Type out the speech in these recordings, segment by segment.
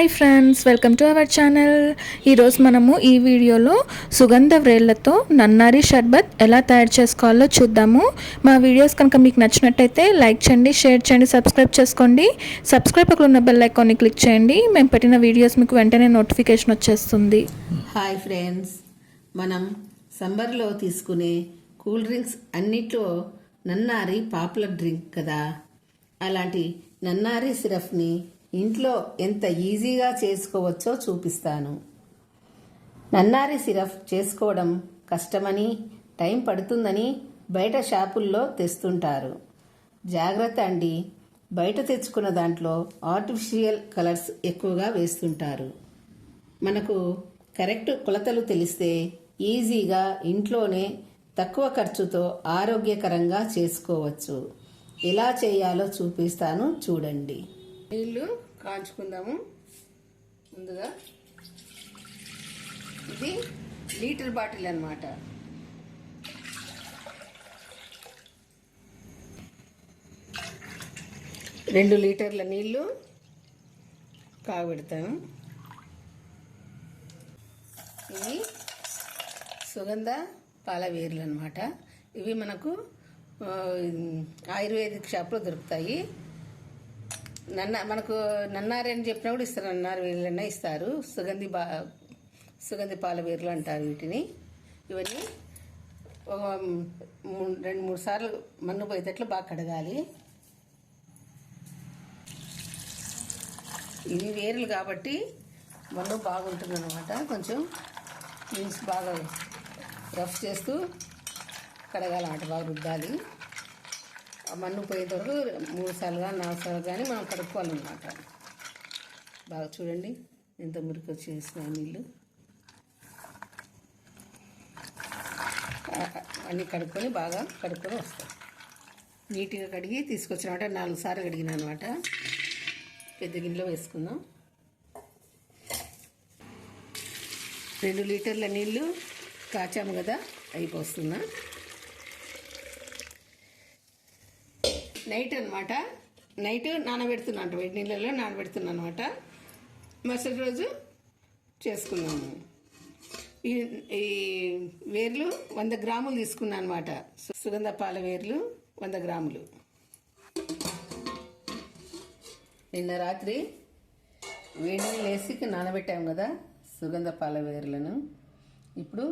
Hi friends welcome to our channel. ఈరోజు మనము ఈ వీడియోలో సుగంధ వ్రేళ్ళతో నన్నారి షర్బత్ ఎలా తయారు చేసుకోవాలో చూద్దాము. మా వీడియోస్ కనుక మీకు నచ్చినట్టయితే లైక్ చేయండి షేర్ చేయండి సబ్స్క్రైబ్ చేసుకోండి. సబ్స్క్రైబ్ అక్కడ ఉన్న బెల్ ఐకాన్ని క్లిక్ చేయండి. మేము పెట్టిన వీడియోస్ మీకు వెంటనే నోటిఫికేషన్ వచ్చేస్తుంది. హాయ్ ఫ్రెండ్స్ మనం సమ్మర్లో తీసుకునే కూల్ డ్రింక్స్ అన్నిట్లో నన్నారి పాపులర్ డ్రింక్ కదా. అలాంటి నన్నారి సిరప్ని ఇంట్లో ఎంత ఈజీగా చేసుకోవచ్చో చూపిస్తాను. నన్నారి సిరప్ చేసుకోవడం కష్టమని టైం పడుతుందని బయట షాపుల్లో తెస్తుంటారు. జాగ్రత్త అండి బయట తెచ్చుకున్న దాంట్లో ఆర్టిఫిషియల్ కలర్స్ ఎక్కువగా వేస్తుంటారు. మనకు కరెక్ట్ కొలతలు తెలిస్తే ఈజీగా ఇంట్లోనే తక్కువ ఖర్చుతో ఆరోగ్యకరంగా చేసుకోవచ్చు. ఎలా చేయాలో చూపిస్తాను చూడండి. నీళ్ళు కాంచుకుందాము ముందుగా ఇది లీటర్ బాటిల్ అనమాట రెండు లీటర్ల నీళ్ళు కాగబెడతాను ఇవి సుగంధ పాల వేర్లు అనమాట ఇవి మనకు ఆయుర్వేదిక్ షాప్లో దొరుకుతాయి. నన్న మనకు నన్నారే అని చెప్పినా కూడా ఇస్తారు నన్నారు వేర్లన్నా ఇస్తారు. సుగంధి బా సుగంధి పాల వేర్లు అంటారు వీటిని. ఇవన్నీ ఒక రెండు మూడు సార్లు మన్ను పోయేటట్లు బాగా కడగాలి. ఇవి వేర్లు కాబట్టి మన్ను బాగుంటుంది అనమాట కొంచెం మీన్స్ బాగా రఫ్ చేస్తూ కడగాలన్నమాట బాగా రుద్దాలి. మన్ను పోయేంత వరకు మూడు సార్లు కానీ నాలుగు సార్లు కానీ మనం కడుక్కోవాలన్నమాట. బాగా చూడండి ఎంత మురికి వచ్చేసినాయి నీళ్ళు అన్నీ కడుక్కొని బాగా కడుక్కొని వస్తాం. నీట్గా కడిగి తీసుకొచ్చినమాట నాలుగు సార్లు కడిగిన అనమాట పెద్ద గిన్నెలో వేసుకుందాం. రెండు లీటర్ల నీళ్ళు కాచాము కదా అయిపోస్తున్నా. నైట్ అనమాట నైట్ నానబెడుతున్నాను వేడి నీళ్ళలో నానబెడుతున్నా అనమాట మరుసటి రోజు చేసుకున్నాము. ఈ ఈ వేర్లు వంద గ్రాములు తీసుకున్నాను అనమాట సుగంధ పాల వేర్లు వంద గ్రాములు. నిన్న రాత్రి వేడి నీళ్ళు వేసి నానబెట్టాము కదా సుగంధ పాల వేర్లను. ఇప్పుడు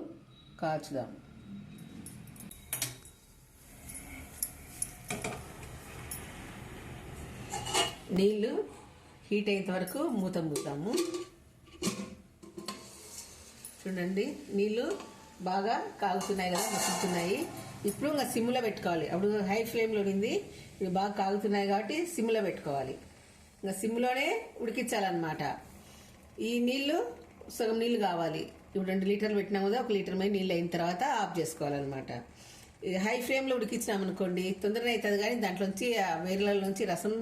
కాచుదాం నీళ్ళు హీట్ అయ్యేంత వరకు మూత మూతాము చూడండి నీళ్ళు బాగా కాగుతున్నాయి కదా మసులుతున్నాయి. ఇప్పుడు ఇంకా సిమ్లో పెట్టుకోవాలి. అప్పుడు హై ఫ్లేమ్లో ఉంది. ఇవి బాగా కాగుతున్నాయి కాబట్టి సిమ్లో పెట్టుకోవాలి. ఇంకా సిమ్లోనే ఉడికించాలన్నమాట. ఈ నీళ్ళు సగం నీళ్ళు కావాలి. ఇప్పుడు రెండు లీటర్లు పెట్టినాం కదా ఒక లీటర్ మీద నీళ్ళు అయిన తర్వాత ఆఫ్ చేసుకోవాలన్నమాట. ఇది హై ఫ్లేమ్లో ఉడికించినాం అనుకోండి తొందరగా అవుతుంది కానీ దాంట్లోంచి వేర్ల నుంచి రసం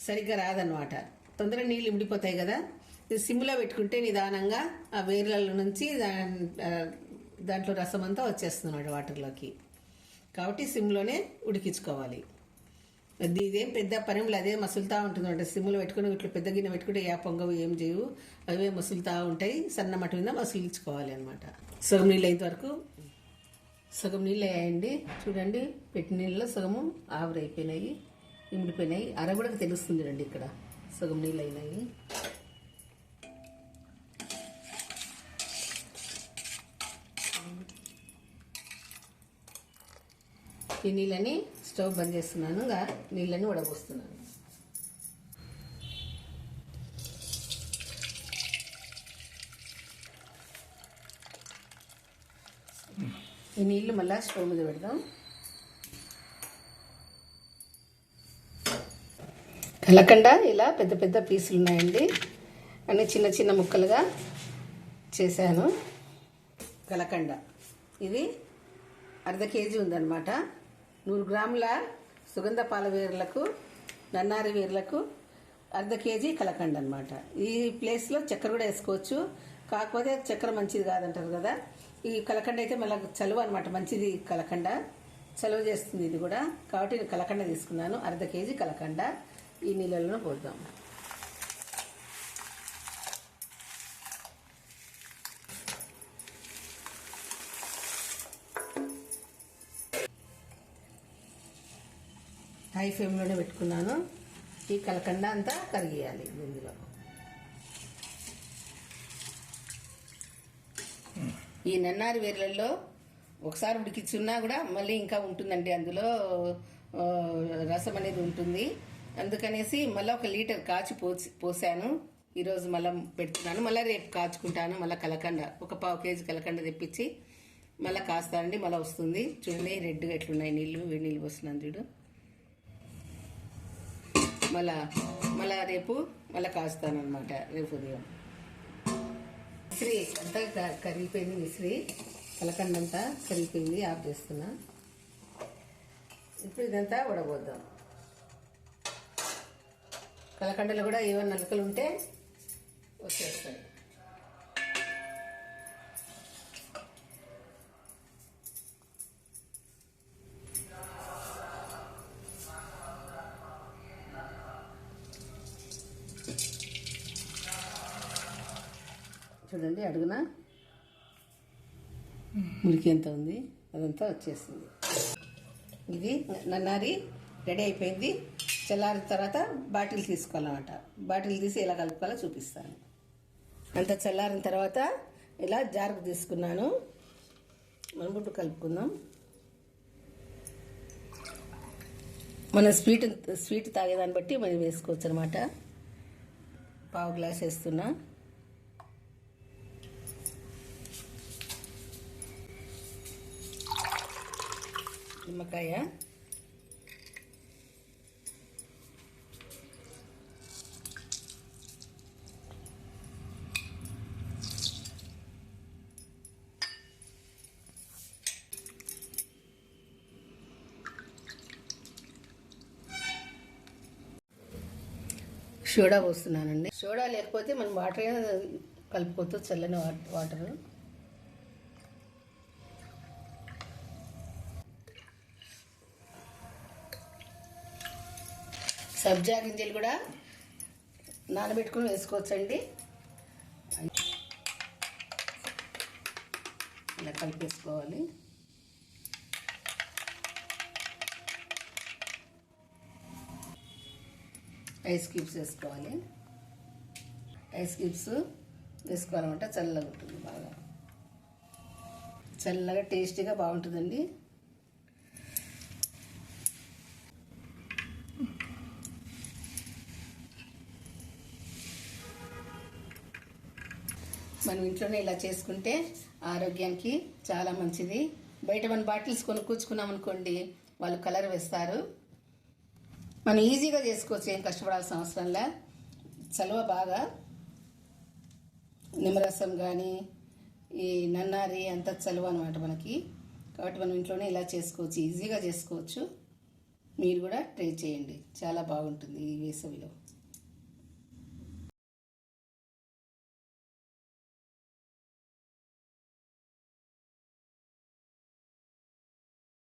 సరిగ్గా రాదనమాట తొందరగా నీళ్ళు ఇమిడిపోతాయి కదా. సిమ్లో పెట్టుకుంటే నిదానంగా ఆ వేర్ల నుంచి దా- దాంట్లో రసం అంతా వచ్చేస్తుంది వాటర్లోకి. కాబట్టి సిమ్లోనే ఉడికించుకోవాలి. అది ఇదేం పెద్ద పని అదే మసులుతా ఉంటుంది అంటే సిమ్లో పెట్టుకుని ఇట్లా పెద్ద గిన్నె పెట్టుకుంటే ఏ పొంగవు ఏం చేయవు. అవే మసులుతా ఉంటాయి. సన్న మట్టి మీద మసులించుకోవాలి అనమాట సగం నీళ్ళు అయిన వరకు సగం నీళ్ళు వేయండి చూడండి పెట్టిన నీళ్ళలో సగము ఆవిరైపోయినాయి. ఇమిడిపోయినాయి. అరగుడకు తెలుస్తుంది రండి ఇక్కడ. సగం నీళ్ళు అయినాయి. ఈ నీళ్ళని స్టవ్ బంద్ చేస్తున్నాను. ఇంకా నీళ్ళని వడబోస్తున్నాను. ఈ నీళ్ళు మళ్ళీ స్టవ్ మీద పెడదాం. కలకండ ఇలా పెద్ద పెద్ద పీసులు ఉన్నాయండి అన్ని చిన్న చిన్న ముక్కలుగా చేశాను. కలకండ. ఇది అర్ధ కేజీ ఉందన్నమాట. నూరు గ్రాముల సుగంధ పాల వేర్లకు నన్నారి వేర్లకు అర్ధ కేజీ కలకండ అనమాట ఈ ప్లేస్లో చక్కెర కూడా వేసుకోవచ్చు. కాకపోతే చక్కెర మంచిది కాదంటారు కదా. ఈ కలకండ అయితే మళ్ళీ చలువ అనమాట మంచిది కలకండ. చలువ చేస్తుంది ఇది కూడా. కాబట్టి నేను కలకండ తీసుకున్నాను. అర్ధ కేజీ కలకండ. ఈ నీళ్ళలో పోద్దాం. హై ఫ్లేమ్లోనే పెట్టుకున్నాను. ఈ కలకండ అంతా కరిగేయాలి ఇందులో. ఈ నన్నారి వేర్లలో ఒకసారి ఉడికిచ్చున్నా కూడా మళ్ళీ ఇంకా ఉంటుందండి అందులో రసం అనేది ఉంటుంది. అందుకనేసి మళ్ళీ ఒక లీటర్ కాచి పోసి పోసాను. ఈరోజు మళ్ళీ పెడుతున్నాను. మళ్ళీ రేపు కాచుకుంటాను. మళ్ళీ కలకండ ఒక పావు కేజీ కలకండ తెప్పించి మళ్ళీ కాస్తానండి. మళ్ళీ వస్తుంది. చూడండి రెడ్గా ఎట్లున్నాయి నీళ్ళు. వేడి నీళ్ళు పోస్తున్నాను చూడు. మళ్ళా మళ్ళా రేపు మళ్ళీ కాస్తాను అనమాట రేపు ఉదయం. మిశ్రీ అంతా క- కరిగిపోయింది మిశ్రీ కలకండంతా కరిగిపోయింది. ఆఫ్ చేస్తున్నా. ఇప్పుడు ఇదంతా ఉడబోద్దాం కలకండలు కూడా ఏమైనా నలుకలు ఉంటే వచ్చేస్తాయి. చూడండి అడుగున? మురికి ఎంత ఉంది? అదంతా వచ్చేసింది. ఇది నన్నారి రెడీ అయిపోయింది. చల్లారిన తర్వాత బాటిల్ తీసుకోవాలన్నమాట. బాటిల్ తీసి ఎలా కలుపుకోవాలో చూపిస్తాను. అంత చల్లారిన తర్వాత ఇలా జారుకు తీసుకున్నాను. మనం కలుపుకుందాం. మన స్వీట్ స్వీట్ తాగేదాన్ని బట్టి మనం వేసుకోవచ్చు అనమాట పావు గ్లాస్ వేస్తున్నా. నిమ్మకాయ. సోడా పోస్తున్నానండి. సోడా లేకపోతే మనం వాటర్ కలుపుకోవచ్చు చల్లని వాటర్. సబ్జా గింజలు కూడా నానబెట్టుకుని వేసుకోవచ్చండి. ఇలా కలిపేసుకోవాలి. ఐస్ క్యూబ్స్ వేసుకోవాలి. ఐస్ క్యూబ్స్ వేసుకోవాలంటే చల్లగా ఉంటుంది బాగా. చల్లగా టేస్టీగా బాగుంటుందండి. మనం ఇంట్లోనే ఇలా చేసుకుంటే ఆరోగ్యానికి చాలా మంచిది. బయట మన బాటిల్స్ కొనుక్కొచ్చుకున్నాం అనుకోండి వాళ్ళు కలర్ వేస్తారు. మనం ఈజీగా చేసుకోవచ్చు ఏం కష్టపడాల్సిన అవసరంలా చలువ బాగా. నిమ్మరసం కానీ ఈ నన్నారి అంత చలువ అనమాట మనకి. కాబట్టి మనం ఇంట్లోనే ఇలా చేసుకోవచ్చు ఈజీగా చేసుకోవచ్చు. మీరు కూడా ట్రై చేయండి. చాలా బాగుంటుంది ఈ వేసవిలో.